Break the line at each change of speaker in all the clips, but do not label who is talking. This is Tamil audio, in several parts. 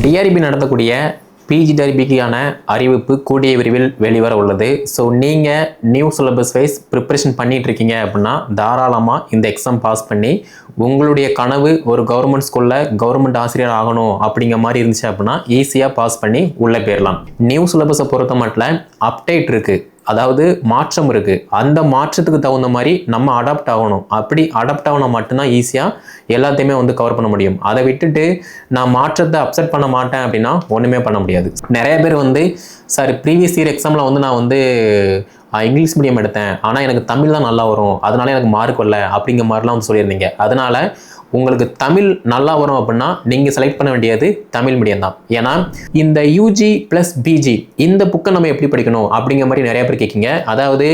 டிஆர்பி நடத்தக்கூடிய பிஜிடிஆர்பிக்கான அறிவிப்பு கூடிய விரைவில் வெளிவர உள்ளது. ஸோ நீங்கள் நியூ சிலபஸ் வைஸ் ப்ரிப்பரேஷன் பண்ணிட்டு இருக்கீங்க அப்படின்னா தாராளமாக இந்த எக்ஸாம் பாஸ் பண்ணி உங்களுடைய கனவு ஒரு கவர்மெண்ட் ஸ்கூலில் கவர்மெண்ட் ஆசிரியர் ஆகணும் அப்படிங்கிற மாதிரி இருந்துச்சு அப்படின்னா ஈஸியாக பாஸ் பண்ணி உள்ளே போயிடலாம். நியூ சிலபஸை பொறுத்த மட்டும் அப்டேட் இருக்குது அதாவது மாற்றம் இருக்குது அந்த மாற்றத்துக்கு தகுந்த மாதிரி நம்ம அடாப்ட் ஆகணும். அப்படி அடாப்ட் ஆகணும்னா மட்டும்தான் ஈஸியாக எல்லாத்தையுமே வந்து கவர் பண்ண முடியும். அதை விட்டுட்டு நான் மாற்றத்தை அப்செட் பண்ண மாட்டேன் அப்படின்னா ஒன்றுமே பண்ண முடியாது. நிறைய பேர் வந்து சார் ப்ரீவியஸ் இயர் எக்ஸாமில் வந்து நான் வந்து இங்கிலீஷ் மீடியம் எடுத்தேன். ஆனால் எனக்கு தமிழ் தான் நல்லா வரும். அதனால எனக்கு மார்க் வரல. அப்படிங்கிற மாதிரிலாம் வந்து சொல்லியிருந்தீங்க. அதனால் உங்களுக்கு தமிழ் நல்லா வரும் அப்படின்னா நீங்கள் செலக்ட் பண்ண வேண்டியது தமிழ் மீடியம் தான். ஏன்னா இந்த யூஜி ப்ளஸ் பிஜி இந்த புக்கை நம்ம எப்படி படிக்கணும் அப்படிங்கிற மாதிரி நிறைய பேர் கேட்குங்க அதாவது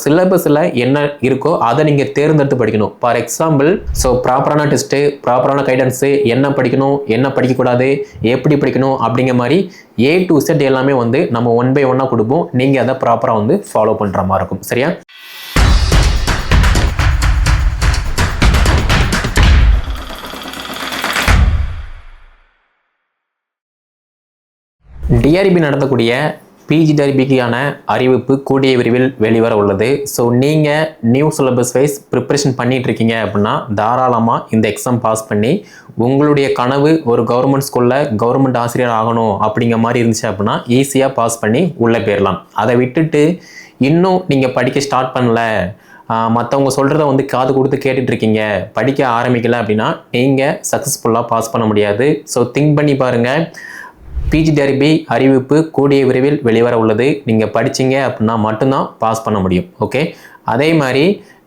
சிலபஸில் என்ன இருக்கோ அதை நீங்கள் தேர்ந்தெடுத்து படிக்கணும். ஃபார் எக்ஸாம்பிள் ஸோ ப்ராப்பரான டெஸ்ட்டு ப்ராப்பரான கைடன்ஸு என்ன படிக்கணும் என்ன படிக்கக்கூடாது எப்படி படிக்கணும் அப்படிங்கிற மாதிரி ஏ டு செட் எல்லாமே வந்து நம்ம ஒன் பை ஒன்னாக கொடுப்போம். நீங்கள் அதை ப்ராப்பராக வந்து ஃபாலோ பண்ணுற மாதிரி இருக்கும். சரியா? டிஆர்பி நடத்தக்கூடிய பிஜிடிஆர்பிக்கான அறிவிப்பு கூடிய விரைவில் வெளிவர உள்ளது. ஸோ நீங்கள் நியூ சிலபஸ் வைஸ் ப்ரிப்பரேஷன் பண்ணிட்டு இருக்கீங்க அப்படின்னா தாராளமாக இந்த எக்ஸாம் பாஸ் பண்ணி உங்களுடைய கனவு ஒரு கவர்மெண்ட் ஸ்கூலில் கவர்மெண்ட் ஆசிரியர் ஆகணும் அப்படிங்கிற மாதிரி இருந்துச்சு அப்படின்னா ஈஸியாக பாஸ் பண்ணி உள்ளே போயிடலாம் அதை விட்டுட்டு இன்னும் நீங்கள் படிக்க ஸ்டார்ட் பண்ணல மற்றவங்க சொல்கிறத வந்து காது கொடுத்து கேட்டுட்ருக்கீங்க படிக்க ஆரம்பிக்கல அப்படின்னா நீங்கள் சக்ஸஸ்ஃபுல்லாக பாஸ் பண்ண முடியாது. ஸோ திங்க் பண்ணி பாருங்கள் பிஜி பிஜிடிஆர்பி அறிவிப்பு கூடிய விரைவில் வெளிவர உள்ளது. நீங்கள் படிச்சீங்க அப்படின்னா மட்டும்தான் பாஸ் பண்ண முடியும். ஓகே அதே மாதிரி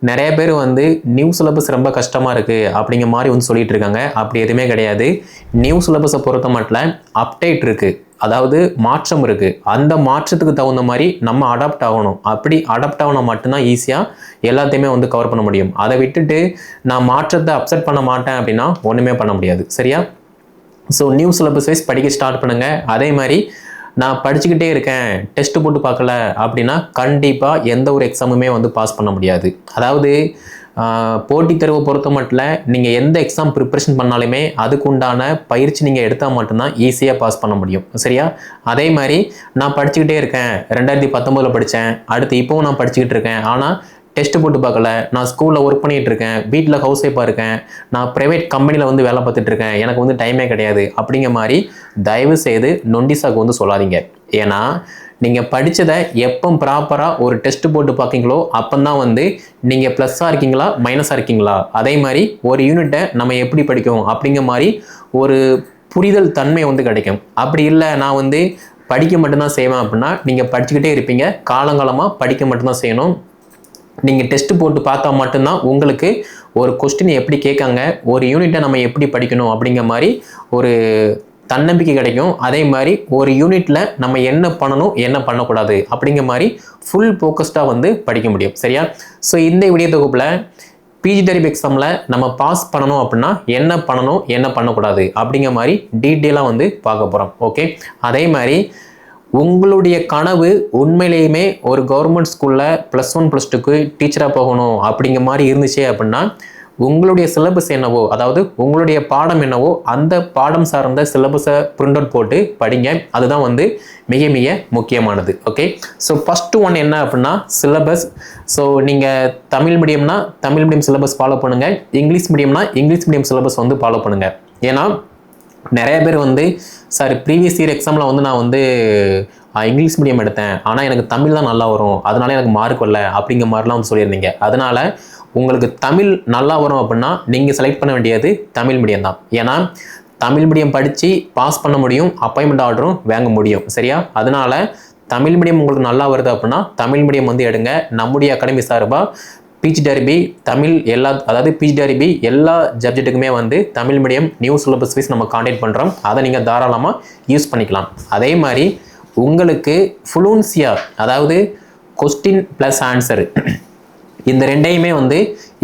நிறைய பேர் வந்து நியூ சிலபஸ் ரொம்ப கஷ்டமாக இருக்குது அப்படிங்கிற மாதிரி வந்து சொல்லிட்டு இருக்காங்க. அப்படி எதுவுமே கிடையாது. நியூ சிலபஸை பொறுத்த மட்டும் அப்டேட் இருக்குது அதாவது மாற்றம் இருக்குது அந்த மாற்றத்துக்கு தகுந்த மாதிரி நம்ம அடாப்ட் ஆகணும். அப்படி அடாப்ட் ஆகணும் மட்டும்தான் ஈஸியாக எல்லாத்தையுமே வந்து கவர் பண்ண முடியும். அதை விட்டுட்டு நான் மாற்றத்தை அப்செட் பண்ண மாட்டேன் அப்படின்னா ஒன்றுமே பண்ண முடியாது. சரியா? ஸோ நியூ சிலபஸ் வைஸ் படிக்க ஸ்டார்ட் பண்ணுங்கள் அதே மாதிரி நான் படிச்சுக்கிட்டே இருக்கேன். டெஸ்ட் போட்டு பார்க்கல அப்படின்னா கண்டிப்பாக எந்த ஒரு எக்ஸாமுமே வந்து பாஸ் பண்ண முடியாது. அதாவது போட்டித் தேர்வை பொறுத்த மட்டும் நீங்கள் எந்த எக்ஸாம் ப்ரிப்பரேஷன் பண்ணாலுமே அதுக்கு உண்டான பயிற்சி நீங்கள் எடுத்தால் மட்டும்தான் ஈஸியாக பாஸ் பண்ண முடியும். சரியா? அதே மாதிரி நான் படிச்சுக்கிட்டே இருக்கேன். ரெண்டாயிரத்தி பத்தொம்போதில் படித்தேன் அடுத்து இப்போவும் நான் படிச்சுக்கிட்டு இருக்கேன். ஆனால் டெஸ்ட் போட்டு பார்க்கல. நான் ஸ்கூலில் ஒர்க் பண்ணிகிட்டு இருக்கேன். வீட்டில் ஹவுஸ் ஒய்ஃபாக இருக்கேன். நான் ப்ரைவேட் கம்பெனியில் வந்து வேலை பார்த்துட்டு இருக்கேன். எனக்கு வந்து டைமே கிடையாது. அப்படிங்கிற மாதிரி தயவு செய்து நொண்டிசாக்கு வந்து சொல்லாதீங்க. ஏன்னா நீங்கள் படித்ததை எப்போ ப்ராப்பராக ஒரு டெஸ்ட் போட்டு பார்க்கீங்களோ அப்போ தான் வந்து நீங்கள் ப்ளஸ்ஸாக இருக்கீங்களா மைனஸாக இருக்கீங்களா? அதே மாதிரி ஒரு யூனிட்டை நம்ம எப்படி படிக்கும்? அப்படிங்கிற மாதிரி ஒரு புரிதல் தன்மை வந்து கிடைக்கும். அப்படி இல்லை நான் வந்து படிக்க மட்டும்தான் செய்வேன் அப்படின்னா நீங்கள் படிச்சுக்கிட்டே இருப்பீங்க. காலங்காலமாக படிக்க மட்டும்தான் செய்யணும். நீங்கள் டெஸ்ட் போட்டு பார்த்தா மட்டும்தான் உங்களுக்கு ஒரு கொஸ்டின் எப்படி கேட்காங்க ஒரு யூனிட்டை நம்ம எப்படி படிக்கணும் அப்படிங்கிற மாதிரி ஒரு தன்னம்பிக்கை கிடைக்கும். அதே மாதிரி ஒரு யூனிட்டில் நம்ம என்ன பண்ணணும் என்ன பண்ணக்கூடாது அப்படிங்கிற மாதிரி ஃபுல் ஃபோக்கஸ்டாக வந்து படிக்க முடியும். சரியா? ஸோ இந்த விடிய தொகுப்பில் பிஜி டெரிப் எக்ஸாமில் நம்ம பாஸ் பண்ணணும் அப்படின்னா என்ன பண்ணணும் என்ன பண்ணக்கூடாது அப்படிங்கிற மாதிரி டீட்டெயிலாக வந்து பார்க்க போகிறோம் ஓகே அதே மாதிரி உங்களுடைய கனவு உண்மையிலேயுமே ஒரு கவர்மெண்ட் ஸ்கூலில் ப்ளஸ் ஒன் ப்ளஸ் டூக்கு டீச்சராக போகணும் அப்படிங்கிற மாதிரி இருந்துச்சு அப்படின்னா உங்களுடைய சிலபஸ் என்னவோ அதாவது உங்களுடைய பாடம் என்னவோ அந்த பாடம் சார்ந்த சிலபஸை பிரிண்ட் அவுட் போட்டு படிங்க. அதுதான் வந்து மிக மிக முக்கியமானது. ஓகே ஸோ ஃபஸ்ட்டு ஒன் என்ன அப்படின்னா சிலபஸ் ஸோ நீங்கள் தமிழ் மீடியம்னா தமிழ் மீடியம் சிலபஸ் ஃபாலோ பண்ணுங்கள் இங்கிலீஷ் மீடியம்னா இங்கிலீஷ் மீடியம் சிலபஸ் வந்து ஃபாலோ பண்ணுங்கள் ஏன்னா நிறைய பேர் வந்து சார் ப்ரீவியஸ் இயர் எக்ஸாமில் வந்து நான் வந்து இங்கிலீஷ் மீடியம் எடுத்தேன். ஆனால் எனக்கு தமிழ் தான் நல்லா வரும். அதனால எனக்கு மார்க் வரல. அப்படிங்கிற மாதிரிலாம் வந்து சொல்லியிருந்தீங்க. அதனால் உங்களுக்கு தமிழ் நல்லா வரும் அப்படின்னா நீங்கள் செலக்ட் பண்ண வேண்டியது தமிழ் மீடியம் தான். ஏன்னா தமிழ் மீடியம் படித்து பாஸ் பண்ண முடியும் அப்பாயின்மெண்ட் ஆர்டரும் வாங்க முடியும். சரியா? அதனால தமிழ் மீடியம் உங்களுக்கு நல்லா வருது அப்படின்னா தமிழ் மீடியம் வந்து எடுங்க. நம்முடைய அகாடமி சார்பாக பிஜிடிஆர்பி தமிழ் எல்லா அதாவது பீச் டெரிபி எல்லா சப்ஜெக்ட்டுக்குமே வந்து Tamil medium new syllabus wise நம்ம காண்டாக்ட் பண்ணுறோம் அதை நீங்கள் தாராளமாக யூஸ் பண்ணிக்கலாம். அதே மாதிரி உங்களுக்கு ஃப்ளூன்சியா அதாவது கொஸ்டின் ப்ளஸ் ஆன்சர் இந்த ரெண்டையுமே வந்து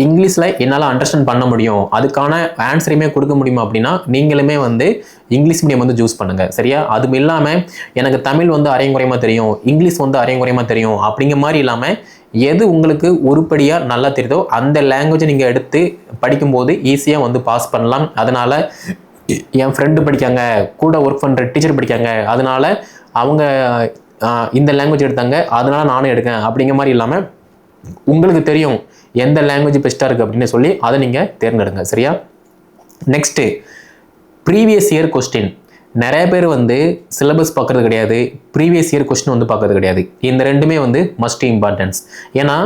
இங்கிலீஷில் என்னால் அண்டர்ஸ்டாண்ட் பண்ண முடியும். அதுக்கான ஆன்சரையுமே கொடுக்க முடியுமா அப்படின்னா நீங்களுமே வந்து இங்கிலீஷ் மீடியம் வந்து சூஸ் பண்ணுங்கள் சரியா? அதுவும் இல்லாமல் எனக்கு தமிழ் வந்து அரைங்குறையமாக தெரியும் இங்கிலீஷ் வந்து அரைங்குறையமாக தெரியும் அப்படிங்கிற மாதிரி இல்லாமல் எது உங்களுக்கு உருப்படியாக நல்லா தெரியுதோ அந்த லாங்குவேஜை நீங்கள் எடுத்து படிக்கும்போது ஈஸியாக வந்து பாஸ் பண்ணலாம். அதனால் என் ஃப்ரெண்டு படிக்காங்க கூட ஒர்க் பண்ணுற டீச்சர் படிக்காங்க அதனால் அவங்க இந்த லாங்குவேஜ் எடுத்தாங்க அதனால் நானும் எடுக்கேன் அப்படிங்கிற மாதிரி இல்லாமல் உங்களுக்கு தெரியும் எந்த லாங்குவேஜ் பெஸ்ட்டாக இருக்குது அப்படின்னு சொல்லி அதை நீங்கள் தேர்ந்தெடுங்க சரியா? நெக்ஸ்ட்டு ப்ரீவியஸ் இயர் கொஸ்டின் நிறைய பேர் வந்து சிலபஸ் பார்க்குறது கிடையாது ப்ரீவியஸ் இயர் கொஸ்டின் வந்து பார்க்குறது கிடையாது. இந்த ரெண்டுமே வந்து மஸ்ட் இம்பார்ட்டன்ஸ் ஏன்னா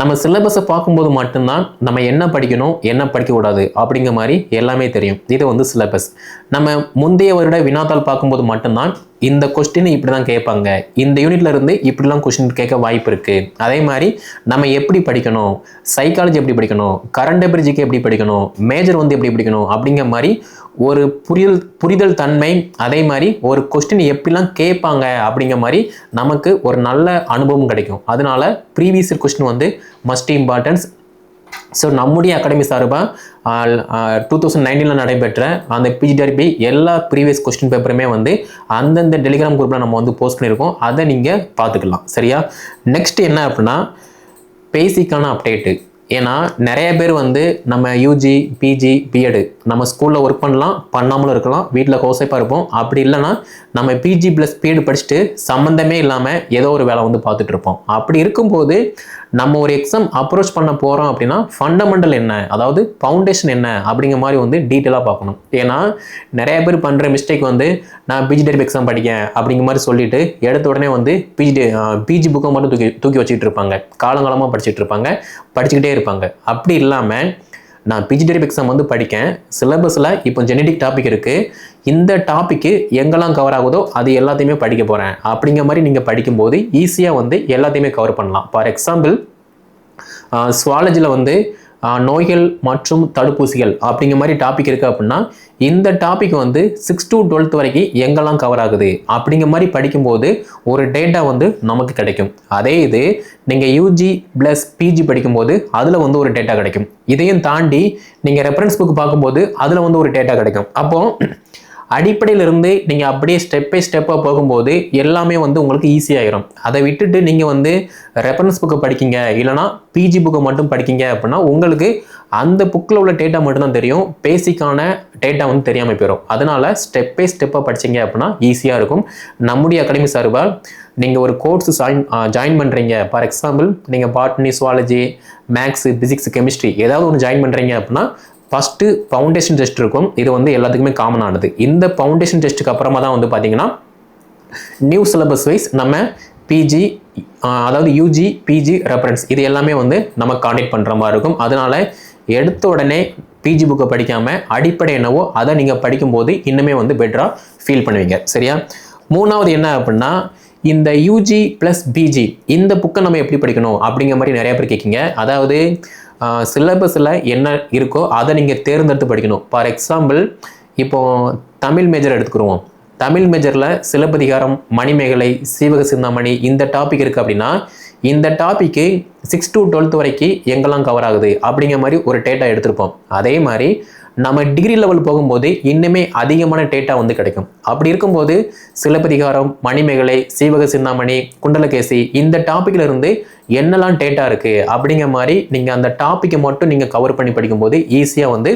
நம்ம சிலபஸை பார்க்கும்போது மட்டும்தான் நம்ம என்ன படிக்கணும் என்ன படிக்கக்கூடாது அப்படிங்கிற மாதிரி எல்லாமே தெரியும். இது வந்து சிலபஸ் நம்ம முந்தைய வருட வினாத்தாள் பார்க்கும்போது மட்டும்தான் இந்த கொஸ்டின் இப்படி தான் கேட்பாங்க. இந்த யூனிட்ல இருந்து இப்படிலாம் கொஸ்டின் கேட்க வாய்ப்பு இருக்கு. அதே மாதிரி நம்ம எப்படி படிக்கணும்? சைக்காலஜி எப்படி படிக்கணும்? கரண்ட் அபிரிஜிக்கு எப்படி படிக்கணும்? மேஜர் வந்து எப்படி படிக்கணும்? அப்படிங்கிற மாதிரி ஒரு புரியல் புரிதல் தன்மை அதே மாதிரி ஒரு கொஸ்டின் எப்படிலாம் கேட்பாங்க? அப்படிங்கிற மாதிரி நமக்கு ஒரு நல்ல அனுபவம் கிடைக்கும். அதனால ப்ரீவியஸ் கொஸ்டின் வந்து மஸ்ட் இம்பார்ட்டன்ஸ் ஸோ நம்முடைய அகாடமி சார்பாக டூ தௌசண்ட் நைன்டீனில் நடைபெற்ற அந்த பிஜிடிஆர்பி எல்லா ப்ரீவியஸ் கொஸ்டின் பேப்பருமே வந்து அந்தந்த டெலிகிராம் குரூப்பில் நம்ம வந்து போஸ்ட் பண்ணியிருக்கோம். அதை நீங்கள் பார்த்துக்கலாம். சரியா? நெக்ஸ்ட் என்ன அப்படின்னா பேசிக்கான அப்டேட்டு ஏன்னா நிறைய பேர் வந்து நம்ம யூஜி பிஜி பிஎடு நம்ம ஸ்கூலில் ஒர்க் பண்ணலாம் பண்ணாமலும் இருக்கலாம் வீட்டில் கோசைப்பாக இருப்போம். அப்படி இல்லைன்னா நம்ம பிஜி ப்ளஸ் பிஎடு படிச்சுட்டு சம்மந்தமே இல்லாமல் ஏதோ ஒரு வேலை வந்து பார்த்துட்ருப்போம் அப்படி இருக்கும்போது நம்ம ஒரு எக்ஸாம் அப்ரோச் பண்ண போகிறோம் அப்படின்னா ஃபண்டமெண்டல் என்ன? அதாவது ஃபவுண்டேஷன் என்ன? அப்படிங்கிற மாதிரி வந்து டீட்டெயிலாக பார்க்கணும். ஏன்னா நிறைய பேர் பண்ணுற மிஸ்டேக் வந்து நான் பிஜி டெரிப் எக்ஸாம் படிக்கேன் அப்படிங்கிற மாதிரி சொல்லிட்டு எடுத்த உடனே வந்து பிஜி பிஜி புக்கை மட்டும் தூக்கி தூக்கி வச்சுக்கிட்டு இருப்பாங்க. காலங்காலமாக படிச்சுட்டு இருப்பாங்க. படிச்சுக்கிட்டே இருப்பாங்க. அப்படி இல்லாமல் நான் பிஜி டெரிப் எக்ஸாம் வந்து படிக்கேன். சிலபஸில் இப்போ ஜெனடிக் டாபிக் இருக்குது இந்த டாப்பிக்கு எங்கெல்லாம் கவர் ஆகுதோ அது எல்லாத்தையுமே படிக்க போகிறேன் அப்படிங்கிற மாதிரி நீங்கள் படிக்கும்போது ஈஸியாக வந்து எல்லாத்தையுமே கவர் பண்ணலாம். ஃபார் எக்ஸாம்பிள் சுவாலஜியில் வந்து நோய்கள் மற்றும் தடுப்பூசிகள் அப்படிங்கிற மாதிரி டாபிக் இருக்குது அப்படின்னா இந்த டாபிக் வந்து சிக்ஸ் டு டுவெல்த் வரைக்கும் எங்கெல்லாம் கவர் ஆகுது அப்படிங்கிற மாதிரி படிக்கும்போது ஒரு டேட்டா வந்து நமக்கு கிடைக்கும். அதே இது நீங்கள் யூஜி ப்ளஸ் பிஜி படிக்கும்போது அதில் வந்து ஒரு டேட்டா கிடைக்கும். இதையும் தாண்டி நீங்கள் ரெஃபரன்ஸ் புக் பார்க்கும்போது அதில் வந்து ஒரு டேட்டா கிடைக்கும். அப்போது அடிப்படையிலிருந்து நீங்கள் அப்படியே ஸ்டெப் பை ஸ்டெப்பாக போகும்போது எல்லாமே வந்து உங்களுக்கு ஈஸியாகிடும் அதை விட்டுட்டு நீங்கள் வந்து ரெஃபரன்ஸ் புக்கை படிக்கீங்க. இல்லைனா பிஜி புக்கை மட்டும் படிக்கீங்க அப்படின்னா உங்களுக்கு அந்த புக்கில் உள்ள டேட்டா மட்டும்தான் தெரியும். பேசிக்கான டேட்டா வந்து தெரியாமல் போயிடும் அதனால் ஸ்டெப் பை ஸ்டெப்பாக படிச்சீங்க அப்படின்னா ஈஸியாக இருக்கும். நம்முடைய அகாடமி சார்பாக நீங்கள் ஒரு கோர்ஸ் ஜாயின் ஜாயின் பண்ணுறீங்க ஃபார் எக்ஸாம்பிள் நீங்கள் botany zoology maths physics chemistry ஏதாவது ஒன்று ஜாயின் பண்ணுறீங்க அப்படின்னா ஃபஸ்ட்டு ஃபவுண்டேஷன் டெஸ்ட் இருக்கும். இது வந்து எல்லாத்துக்குமே காமனானது இந்த ஃபவுண்டேஷன் டெஸ்ட்டுக்கு அப்புறமா தான் வந்து பார்த்தீங்கன்னா நியூ சிலபஸ் வைஸ் நம்ம பிஜி அதாவது U G P G reference இது எல்லாமே வந்து நம்ம காண்டக்ட் பண்ணுற மாதிரி இருக்கும். அதனால எடுத்த உடனே பிஜி புக்கை படிக்காமல் அடிப்படை என்னவோ அதை நீங்கள் படிக்கும்போது இன்னுமே வந்து பெட்டராக ஃபீல் பண்ணுவீங்க. சரியா? மூணாவது என்ன அப்படின்னா இந்த யூஜி ப்ளஸ் பிஜி இந்த புக்கை நம்ம எப்படி படிக்கணும் அப்படிங்கிற மாதிரி நிறைய பேர் கேட்கிங்க அதாவது சிலபஸில் என்ன இருக்கோ அதை நீங்கள் தேர்ந்தெடுத்து படிக்கணும். ஃபார் எக்ஸாம்பிள் இப்போ தமிழ் மேஜர் எடுத்துக்கிறோம் தமிழ் மேஜரில் சிலப்பதிகாரம் மணிமேகலை சீவக சிந்தாமணி இந்த டாபிக் இருக்குது அப்படின்னா இந்த டாப்பிக்கு சிக்ஸ் டு டுவெல்த் வரைக்கும் எங்கெல்லாம் கவர் ஆகுது அப்படிங்கிற மாதிரி ஒரு டேட்டா எடுத்திருப்போம். அதே மாதிரி நம்ம டிகிரி லெவல் போகும்போது இன்னுமே அதிகமான டேட்டா வந்து கிடைக்கும். அப்படி இருக்கும்போது சிலப்பதிகாரம் மணிமேகலை சீவக சிந்தாமணி குண்டலகேசி இந்த டாப்பிக்கில் இருந்து என்னெல்லாம் டேட்டா இருக்குது அப்படிங்கிற மாதிரி நீங்கள் அந்த டாப்பிக்கை மட்டும் நீங்கள் கவர் பண்ணி படிக்கும்போது ஈஸியாக வந்து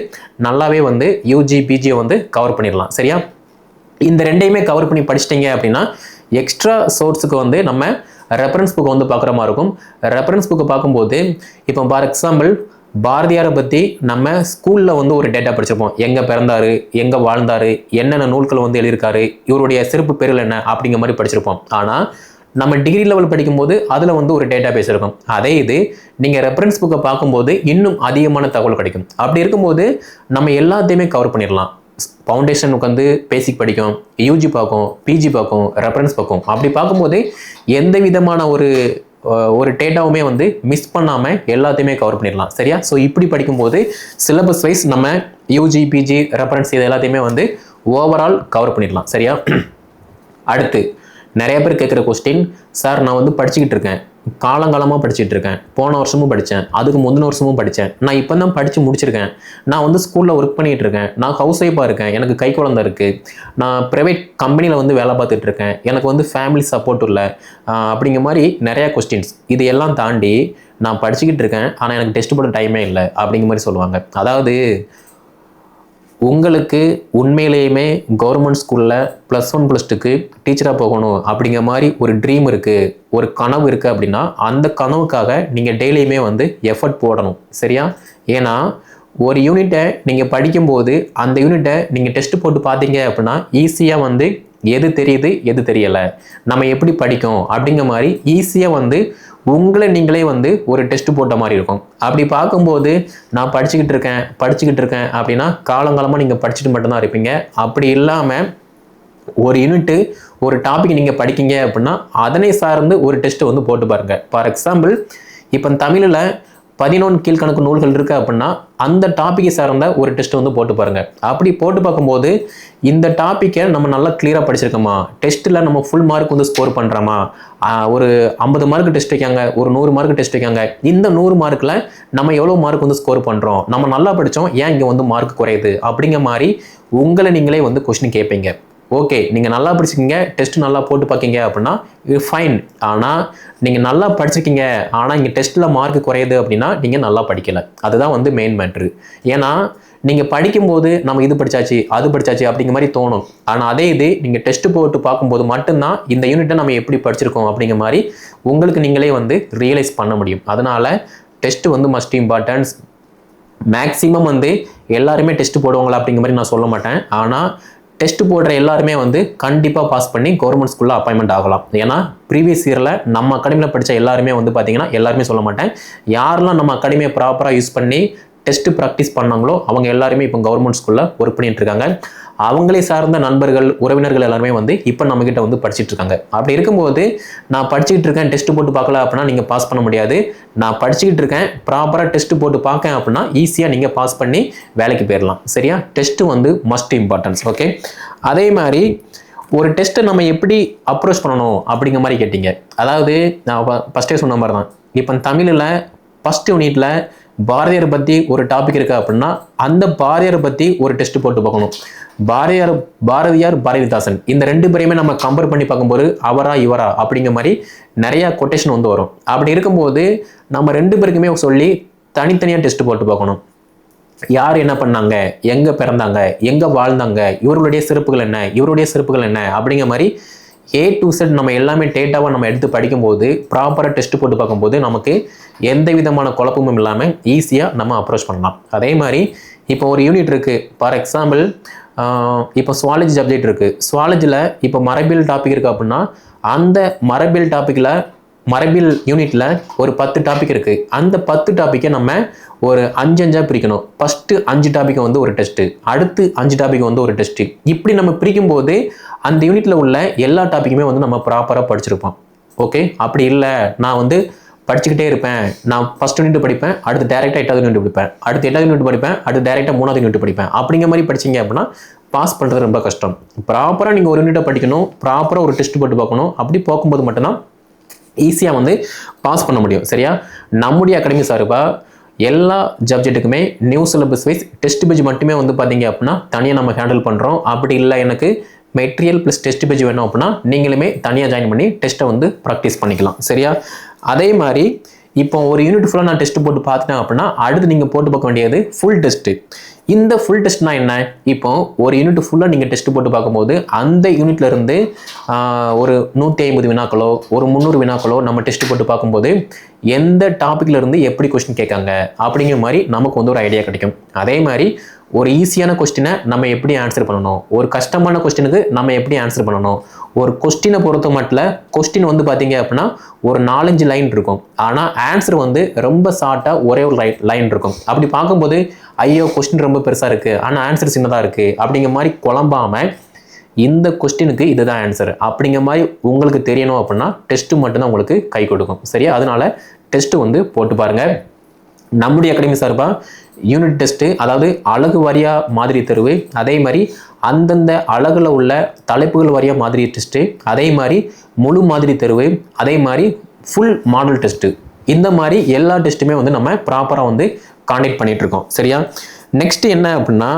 நல்லாவே வந்து யூஜி பிஜியை வந்து கவர் பண்ணிடலாம். சரியா? இந்த ரெண்டையுமே கவர் பண்ணி படிச்சிட்டிங்க அப்படின்னா எக்ஸ்ட்ரா சோர்ஸுக்கு வந்து நம்ம ரெஃபரன்ஸ் புக்கை வந்து பார்க்குற மாதிரி இருக்கும். ரெஃபரன்ஸ் புக்கை பார்க்கும்போது இப்போ ஃபார் எக்ஸாம்பிள் பாரதியாரை பற்றி நம்ம ஸ்கூலில் வந்து ஒரு டேட்டா படிச்சிருப்போம். எங்கே பிறந்தார் எங்கே வாழ்ந்தாரு என்னென்ன நூல்கள் வந்து எழுதியிருக்காரு இவருடைய சிறப்பு பேர்கள் என்ன அப்படிங்கிற மாதிரி படிச்சிருப்போம். ஆனால் நம்ம டிகிரி லெவல் படிக்கும்போது அதில் வந்து ஒரு டேட்டா பேஸ் இருக்கும் அதே இது நீங்கள் ரெஃபரன்ஸ் புக்கை பார்க்கும்போது இன்னும் அதிகமான தகவல் கிடைக்கும். அப்படி இருக்கும்போது நம்ம எல்லாத்தையுமே கவர் பண்ணிடலாம். ஃபவுண்டேஷன் உட்காந்து பேசிக் படிக்கும் யூஜி பார்க்கும் பிஜி பார்க்கும் ரெஃபரன்ஸ் பார்க்கும். அப்படி பார்க்கும்போது எந்த விதமான ஒரு ஒரு டேட்டாவுமே வந்து மிஸ் பண்ணாமல் எல்லாத்தையுமே கவர் பண்ணிடலாம். சரியா? ஸோ இப்படி படிக்கும்போது சிலபஸ் வைஸ் நம்ம U G P G reference இது எல்லாத்தையுமே வந்து ஓவரால் கவர் பண்ணிடலாம். சரியா? அடுத்து நிறைய பேர் கேட்குற கொஸ்டின் சார் நான் வந்து படிச்சுக்கிட்டு இருக்கேன். காலங்காலமாக படிச்சுட்டு இருக்கேன். போன வருஷமும் படித்தேன் அதுக்கு முந்தின வருஷமும் படித்தேன் நான் இப்போ தான் படித்து முடிச்சிருக்கேன். நான் வந்து ஸ்கூலில் ஒர்க் பண்ணிகிட்டு இருக்கேன். நான் ஹவுஸ் ஒய்ஃபாக இருக்கேன். எனக்கு கை குழந்தை இருக்குது நான் ப்ரைவேட் கம்பெனியில் வந்து வேலை பார்த்துட்டு இருக்கேன். எனக்கு வந்து ஃபேமிலி சப்போர்ட் இல்லை. அப்படிங்கிற மாதிரி நிறையா கொஸ்டின்ஸ் இது எல்லாம் தாண்டி நான் படிச்சுக்கிட்டு இருக்கேன். ஆனால் எனக்கு டெஸ்ட் போட டைமே இல்லை. அப்படிங்கிற மாதிரி சொல்லுவாங்க. அதாவது உங்களுக்கு உண்மையிலேயுமே கவர்மெண்ட் ஸ்கூலில் ப்ளஸ் ஒன் ப்ளஸ் டூக்கு டீச்சராக போகணும் அப்படிங்கிற மாதிரி ஒரு ட்ரீம் இருக்குது ஒரு கனவு இருக்குது அப்படின்னா அந்த கனவுக்காக நீங்கள் டெய்லியுமே வந்து எஃபர்ட் போடணும் சரியா? ஏன்னா ஒரு யூனிட்டை நீங்கள் படிக்கும்போது அந்த யூனிட்டை நீங்கள் டெஸ்ட் போட்டு பார்த்தீங்க அப்படின்னா ஈஸியாக வந்து எது தெரியுது எது தெரியலை. நம்ம எப்படி படிக்கும் அப்படிங்கிற மாதிரி ஈஸியாக வந்து உங்களை நீங்களே வந்து ஒரு டெஸ்ட் போட்ட மாதிரி இருக்கும். அப்படி பார்க்கும்போது நான் படிச்சுக்கிட்டு இருக்கேன் படிச்சுக்கிட்டு இருக்கேன் அப்படின்னா காலங்காலமாக நீங்கள் படிச்சுட்டு மட்டும்தான் இருப்பீங்க. அப்படி இல்லாமல் ஒரு யூனிட்டு ஒரு டாபிக் நீங்கள் படிக்கீங்க அப்படின்னா அதனை சார்ந்து ஒரு டெஸ்ட்டு வந்து போட்டு பாருங்கள் ஃபார் எக்ஸாம்பிள் இப்போ தமிழில் பதினொன்று கீழ்கணக்கு நூல்கள் இருக்குது அப்படின்னா அந்த டாப்பிக்கை சார்ந்த ஒரு டெஸ்ட் வந்து போட்டு பாருங்கள் அப்படி போட்டு பார்க்கும்போது இந்த டாப்பிக்கை நம்ம நல்லா கிளியராக படிச்சிருக்கோமா? டெஸ்ட்டில் நம்ம ஃபுல் மார்க் வந்து ஸ்கோர் பண்ணுறோமா ஒரு ஐம்பது மார்க் டெஸ்ட் வைக்காங்க ஒரு நூறு மார்க் டெஸ்ட் வைக்காங்க. இந்த நூறு மார்க்கில் நம்ம எவ்வளோ மார்க் வந்து ஸ்கோர் பண்ணுறோம் நம்ம நல்லா படித்தோம் ஏன் இங்கே வந்து மார்க் குறையுது? அப்படிங்கிற மாதிரி உங்களை நீங்களே வந்து கொஸ்டின் கேட்பீங்க ஓகே நீங்கள் நல்லா படிச்சிருக்கீங்க டெஸ்ட் நல்லா போட்டு பார்க்கீங்க அப்படின்னா இது ஃபைன் ஆனால் நீங்கள் நல்லா படிச்சிருக்கீங்க ஆனால் இங்கே டெஸ்ட்டில் மார்க் குறையுது அப்படின்னா நீங்கள் நல்லா படிக்கலை. அதுதான் வந்து மெயின் மேட்ரு ஏன்னா நீங்கள் படிக்கும்போது நம்ம இது படிச்சாச்சு அது படிச்சாச்சு அப்படிங்கிற மாதிரி தோணும். ஆனால் அதே இது நீங்கள் டெஸ்ட் போட்டு பார்க்கும்போது மட்டும்தான் இந்த யூனிட்டை நம்ம எப்படி படிச்சிருக்கோம் அப்படிங்கிற மாதிரி உங்களுக்கு நீங்களே வந்து ரியலைஸ் பண்ண முடியும். அதனால் டெஸ்ட் வந்து மஸ்ட் இம்பார்ட்டன்ஸ் மேக்ஸிமம் வந்து எல்லாருமே டெஸ்ட் போடுவாங்களா அப்படிங்கிற மாதிரி நான் சொல்ல மாட்டேன். ஆனால் டெஸ்ட் போடுற எல்லாருமே வந்து கண்டிப்பாக பாஸ் பண்ணி கவர்மெண்ட் ஸ்கூலில் அப்பாயின்மெண்ட் ஆகலாம். ஏன்னா ப்ரீவியஸ் இயரில் நம்ம அகாடமியில் படித்த எல்லாருமே வந்து பார்த்திங்கன்னா எல்லாருமே சொல்ல மாட்டேன். யாரெல்லாம் நம்ம அகாடமியை ப்ராப்பராக யூஸ் பண்ணி டெஸ்ட் ப்ராக்டிஸ் பண்ணாங்களோ அவங்க எல்லாருமே இப்போ கவர்மெண்ட் ஸ்கூலில் ஒர்க் பண்ணிட்டு இருக்காங்க. அவங்களே சார்ந்த நண்பர்கள் உறவினர்கள் எல்லாருமே வந்து இப்போ நம்மக்கிட்ட வந்து படிச்சுட்டு இருக்காங்க. அப்படி இருக்கும்போது நான் படிச்சுக்கிட்டு இருக்கேன் டெஸ்ட் போட்டு பார்க்கல அப்படின்னா நீங்கள் பாஸ் பண்ண முடியாது. நான் படிச்சுக்கிட்டு இருக்கேன் ப்ராப்பராக டெஸ்ட் போட்டு பார்க்கேன் அப்படின்னா ஈஸியாக நீங்கள் பாஸ் பண்ணி வேலைக்கு போயிடலாம் சரியா? டெஸ்ட்டு வந்து மஸ்ட் இம்பார்ட்டன்ஸ் ஓகே அதே மாதிரி ஒரு டெஸ்ட்டை நம்ம எப்படி அப்ரோச் பண்ணணும் அப்படிங்கிற மாதிரி கேட்டிங்க. அதாவது நான் ஃபஸ்ட்டே சொன்ன மாதிரி தான் இப்போ தமிழில் ஃபஸ்ட் யூனிட்டில் பாரதியார் பற்றி ஒரு டாபிக் இருக்கா அப்படின்னா அந்த பாரதியார் பற்றி ஒரு டெஸ்ட் போட்டு பார்க்கணும். பாரதியார் பாரதியார் பாரதிதாசன். இந்த ரெண்டு பேரையுமே நம்ம கம்பேர் பண்ணி பார்க்கும்போது அவரா இவரா அப்படிங்கிற மாதிரி நிறையா கொட்டேஷன் வந்து வரும். அப்படி இருக்கும்போது நம்ம ரெண்டு பேருக்குமே சொல்லி தனித்தனியாக டெஸ்ட் போட்டு பார்க்கணும். யார் என்ன பண்ணாங்க? எங்கே பிறந்தாங்க? எங்கே வாழ்ந்தாங்க? இவர்களுடைய சிறப்புகள் என்ன? இவருடைய சிறப்புகள் என்ன? அப்படிங்கிற மாதிரி ஏ டு செட் நம்ம எல்லாமே டேட்டாவாக நம்ம எடுத்து படிக்கும்போது ப்ராப்பராக டெஸ்ட் போட்டு பார்க்கும்போது நமக்கு எந்த விதமான குழப்பமும் இல்லாமல் ஈஸியாக நம்ம அப்ரோச் பண்ணலாம். அதே மாதிரி இப்போ ஒரு யூனிட் இருக்குது ஃபார் எக்ஸாம்பிள் இப்போ சுவாலஜி சப்ஜெக்ட் இருக்குது சுவாலஜியில் இப்போ மரபியல் டாபிக் இருக்குது அப்படின்னா அந்த மரபியல் டாப்பிக்கில் மரபியல் யூனிட்டில் ஒரு பத்து டாபிக் இருக்குது அந்த பத்து டாப்பிக்கை நம்ம ஒரு அஞ்சு அஞ்சாக பிரிக்கணும். ஃபஸ்ட்டு அஞ்சு டாப்பிக்கை வந்து ஒரு டெஸ்ட்டு அடுத்து அஞ்சு டாபிக் வந்து ஒரு டெஸ்ட்டு இப்படி நம்ம பிரிக்கும்போது அந்த யூனிட்டில் உள்ள எல்லா டாப்பிக்குமே வந்து நம்ம ப்ராப்பராக படிச்சிருப்போம். ஓகே அப்படி இல்லை நான் வந்து படிச்சுக்கிட்டே இருப்பேன். நான் ஃபஸ்ட் யூனிட் படிப்பேன் அடுத்து டேரெக்டாக எட்டாவது யூனிட் படிப்பேன். அடுத்து எட்டாவது யூனிட் படிப்பேன் அடுத்து டேரெக்டாக மூணாவது யூனிட் படிப்பேன். அப்படிங்கிற மாதிரி படிச்சீங்க அப்படின்னா பாஸ் பண்ணுறது ரொம்ப கஷ்டம். ப்ராப்பராக நீங்கள் ஒரு யூனிட்டை படிக்கணும் ப்ராப்பராக ஒரு டெஸ்ட் போட்டு பார்க்கணும். அப்படி பார்க்கும்போது மட்டும்தான் ஈஸியாக வந்து பாஸ் பண்ண முடியும். சரியா? நம்முடைய அகாடமி சார்பாக எல்லா சப்ஜெக்ட்டுக்குமே new syllabus wise test page மட்டுமே வந்து பார்த்தீங்க அப்படின்னா தனியாக நம்ம ஹேண்டில் பண்ணுறோம் அப்படி இல்லை எனக்கு மெட்டீரியல் ப்ளஸ் டெஸ்ட் பேஜ் வேணும் அப்படின்னா நீங்களுமே தனியாக ஜாயின் பண்ணி டெஸ்ட்டை வந்து ப்ராக்டிஸ் பண்ணிக்கலாம். சரியா? அதே மாதிரி இப்போ ஒரு யூனிட் ஃபுல்லாக நான் டெஸ்ட் போட்டு பார்த்துட்டேன் அப்படின்னா அடுத்து நீங்கள் போட்டு பார்க்க வேண்டியது ஃபுல் டெஸ்ட்டு இந்த ஃபுல் டெஸ்ட்னா என்ன? இப்போ ஒரு யூனிட் ஃபுல்லாக நீங்கள் டெஸ்ட் போட்டு பார்க்கும்போது அந்த யூனிட்லேருந்து ஒரு நூற்றி ஐம்பது வினாக்களோ ஒரு முந்நூறு வினாக்களோ நம்ம டெஸ்ட் போட்டு பார்க்கும்போது எந்த டாப்பிக்லேருந்து எப்படி கொஸ்டின் கேட்காங்க அப்படிங்கிற மாதிரி நமக்கு வந்து ஒரு ஐடியா கிடைக்கும். அதே மாதிரி ஒரு ஈஸியான கொஸ்டினை நம்ம எப்படி ஆன்சர் பண்ணணும்? ஒரு கஷ்டமான கொஸ்டினுக்கு நம்ம எப்படி ஆன்சர் பண்ணணும்? ஒரு கொஸ்டினை பொறுத்த மட்டும் கொஸ்டின் வந்து பார்த்தீங்க அப்படின்னா ஒரு நாலஞ்சு லைன் இருக்கும். ஆனால் ஆன்சர் வந்து ரொம்ப ஷார்ட்டாக ஒரே ஒரு லைன் லைன் இருக்கும். அப்படி பார்க்கும்போது ஐயோ கொஸ்டின் ரொம்ப பெருசாக இருக்குது ஆனால் ஆன்சர் சின்னதாக இருக்குது அப்படிங்கிற மாதிரி குழம்பாமல் இந்த கொஸ்டினுக்கு இதுதான் ஆன்சர் அப்படிங்கிற மாதிரி உங்களுக்கு தெரியணும் அப்படின்னா டெஸ்ட்டு மட்டும்தான் உங்களுக்கு கை கொடுக்கும். சரியா? அதனால டெஸ்ட்டு வந்து போட்டு பாருங்கள் நம்முடைய அகாடமி சார்பாக யூனிட் டெஸ்ட்டு அதாவது அழகு வாரியா மாதிரி தெருவு. அதே மாதிரி அந்தந்த அழகில் உள்ள தலைப்புகள் வாரியா மாதிரி டெஸ்ட்டு அதே மாதிரி முழு மாதிரி தெருவு. அதே மாதிரி ஃபுல் மாடல் டெஸ்ட்டு இந்த மாதிரி எல்லா டெஸ்ட்டுமே வந்து நம்ம ப்ராப்பராக வந்து காண்டக்ட் பண்ணிகிட்ருக்கோம் சரியா? நெக்ஸ்ட் என்ன அப்படின்னா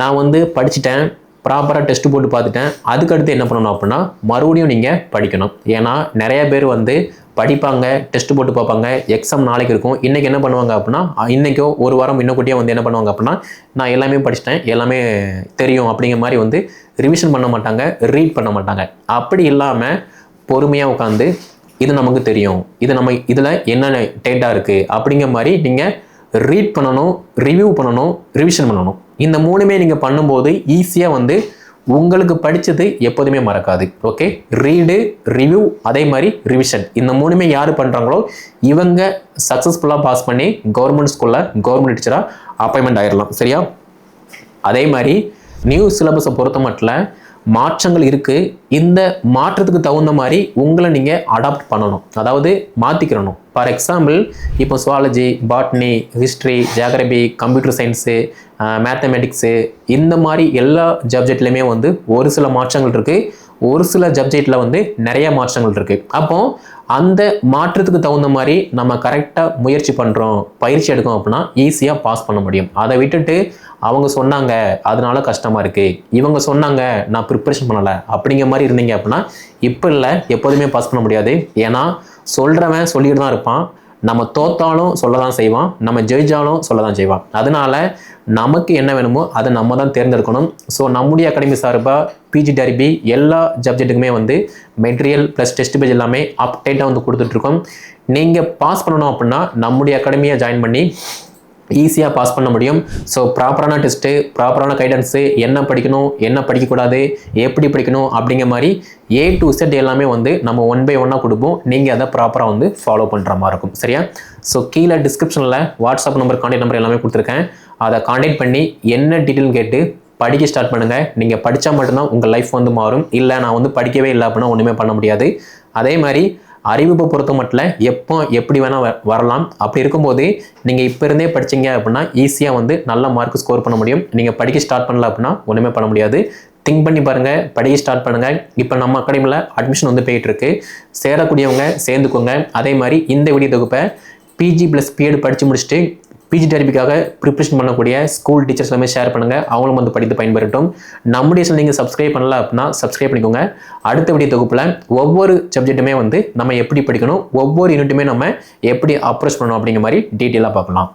நான் வந்து படிச்சிட்டேன் ப்ராப்பராக டெஸ்ட் போட்டு பார்த்துட்டேன். அதுக்கடுத்து என்ன பண்ணணும் அப்படின்னா மறுபடியும் நீங்கள் படிக்கணும். ஏன்னா நிறைய பேர் வந்து படிப்பாங்க டெஸ்ட் போட்டு பார்ப்பாங்க எக்ஸாம் நாளைக்கு இருக்கும். இன்றைக்கி என்ன பண்ணுவாங்க அப்படின்னா இன்றைக்கோ ஒரு வாரம் இன்னும் வந்து என்ன பண்ணுவாங்க அப்படின்னா நான் எல்லாமே படிச்சிட்டேன் எல்லாமே தெரியும் அப்படிங்கிற மாதிரி வந்து ரிவிஷன் பண்ண மாட்டாங்க ரீட் பண்ண மாட்டாங்க. அப்படி இல்லாமல் பொறுமையாக உட்காந்து இது நமக்கு தெரியும் இது நம்ம இதில் என்னென்ன டேட்டா இருக்குது அப்படிங்கிற மாதிரி நீங்கள் ரீட் பண்ணணும் ரிவ்யூ பண்ணணும் ரிவிஷன் பண்ணணும். இந்த மூணுமே நீங்கள் பண்ணும்போது ஈஸியாக வந்து உங்களுக்கு படித்தது எப்போதுமே மறக்காது. ஓகே ரீடு ரிவ்யூ அதே மாதிரி ரிவிஷன் இந்த மூணுமே யார் பண்ணுறாங்களோ இவங்க சக்ஸஸ்ஃபுல்லாக பாஸ் பண்ணி கவர்மெண்ட் ஸ்கூலில் கவர்மெண்ட் டீச்சராக அப்பாயின்மெண்ட் ஆயிடலாம் சரியா? அதே மாதிரி நியூ சிலபஸை பொறுத்த மட்டும் மாற்றங்கள் இருக்குது இந்த மாற்றத்துக்கு தகுந்த மாதிரி உங்களை நீங்கள் அடாப்ட் பண்ணணும். அதாவது மாற்றிக்கிறணும் ஃபார் எக்ஸாம்பிள் இப்போ zoology botany history geography computer science mathematics இந்த மாதிரி எல்லா சப்ஜெக்ட்லேயுமே வந்து ஒரு சில மாற்றங்கள் இருக்குது ஒரு சில சப்ஜெக்டில் வந்து நிறைய மாற்றங்கள் இருக்குது அப்போது அந்த மாற்றத்துக்கு தகுந்த மாதிரி நம்ம கரெக்டாக முயற்சி பண்ணுறோம் பயிற்சி எடுக்கோம் அப்படின்னா ஈஸியாக பாஸ் பண்ண முடியும். அதை விட்டுட்டு அவங்க சொன்னாங்க அதனால கஷ்டமாக இருக்குது இவங்க சொன்னாங்க நான் ப்ரிப்பரேஷன் பண்ணலை. அப்படிங்கிற மாதிரி இருந்தீங்க அப்படின்னா இப்போ இல்லை எப்போதுமே பாஸ் பண்ண முடியாது. ஏன்னா சொல்கிறவன் சொல்லிட்டு தான் இருப்பான். நம்ம தோத்தாலும் சொல்ல தான் செய்வான் நம்ம ஜெயிச்சாலும் சொல்ல தான் செய்வான். அதனால நமக்கு என்ன வேணுமோ அதை நம்ம தான் தேர்ந்தெடுக்கணும். ஸோ நம்முடைய அகாடமி சார்பாக பிஜிடிஆர்பி எல்லா சப்ஜெக்ட்டுக்குமே வந்து மெட்டீரியல் ப்ளஸ் டெஸ்ட் பேஜ் எல்லாமே அப்டேட்டாக வந்து கொடுத்துட்ருக்கோம் நீங்கள் பாஸ் பண்ணணும் அப்படின்னா நம்முடைய அகாடமியை ஜாயின் பண்ணி ஈஸியாக பாஸ் பண்ண முடியும். ஸோ ப்ராப்பரான டெஸ்ட்டு ப்ராப்பரான கைடன்ஸு என்ன படிக்கணும் என்ன படிக்கக்கூடாது எப்படி படிக்கணும் அப்படிங்கிற மாதிரி ஏ டு செட் எல்லாமே வந்து நம்ம ஒன் பை ஒன்னாக கொடுப்போம். நீங்கள் அதை ப்ராப்பராக வந்து ஃபாலோ பண்ணுற மாதிரி இருக்கும். சரியா? ஸோ கீழே டிஸ்கிரிப்ஷனில் வாட்ஸ்அப் நம்பர் கான்டாக்ட் நம்பர் எல்லாமே கொடுத்துருக்கேன். அதை கான்டாக்ட் பண்ணி என்ன டீட்டெயில் கேட்டு படிக்க ஸ்டார்ட் பண்ணுங்கள் நீங்கள் படித்தா மட்டும்தான் உங்கள் லைஃப் வந்து மாறும். இல்லை நான் வந்து படிக்கவே இல்லை அப்படின்னா ஒன்றுமே பண்ண முடியாது. அதே மாதிரி அறிவிப்பை பொறுத்த மட்டும் எப்போ எப்படி வேணால் வரலாம். அப்படி இருக்கும்போது நீங்கள் இப்போ இருந்தே படிச்சீங்க அப்படின்னா ஈஸியாக வந்து நல்ல மார்க் ஸ்கோர் பண்ண முடியும். நீங்கள் படிக்க ஸ்டார்ட் பண்ணல அப்படின்னா ஒன்றுமே பண்ண முடியாது. திங்க் பண்ணி பாருங்கள் படிக்க ஸ்டார்ட் பண்ணுங்கள் இப்போ நம்ம அகாடமியில் அட்மிஷன் வந்து போயிட்டுருக்கு. சேரக்கூடியவங்க சேர்ந்துக்கோங்க. அதே மாதிரி இந்த வீடியோ தொகுப்பை பிஜி ப்ளஸ் பிஎட் படித்து முடிச்சுட்டு பிஜி டெரிபிக்காக ப்ரிப்ரேஷன் பண்ணக்கூடிய ஸ்கூல் டீச்சர்ஸ் எல்லாமே ஷேர் பண்ணுங்கள் அவங்களும் வந்து படித்து பயன்பெறட்டும். நம்முடைய சேனல் நீங்கள் சப்ஸ்கிரைப் பண்ணல அப்படின்னா சப்ஸ்கிரைப் பண்ணிக்கோங்க. அடுத்த வீடியோ தொகுப்பில் ஒவ்வொரு சப்ஜெக்ட்டுமே வந்து நம்ம எப்படி படிக்கணும் ஒவ்வொரு யூனிட்டுமே நம்ம எப்படி அப்ரோச் பண்ணணும் அப்படிங்கிற மாதிரி டீட்டெயிலாக பார்க்கலாம்.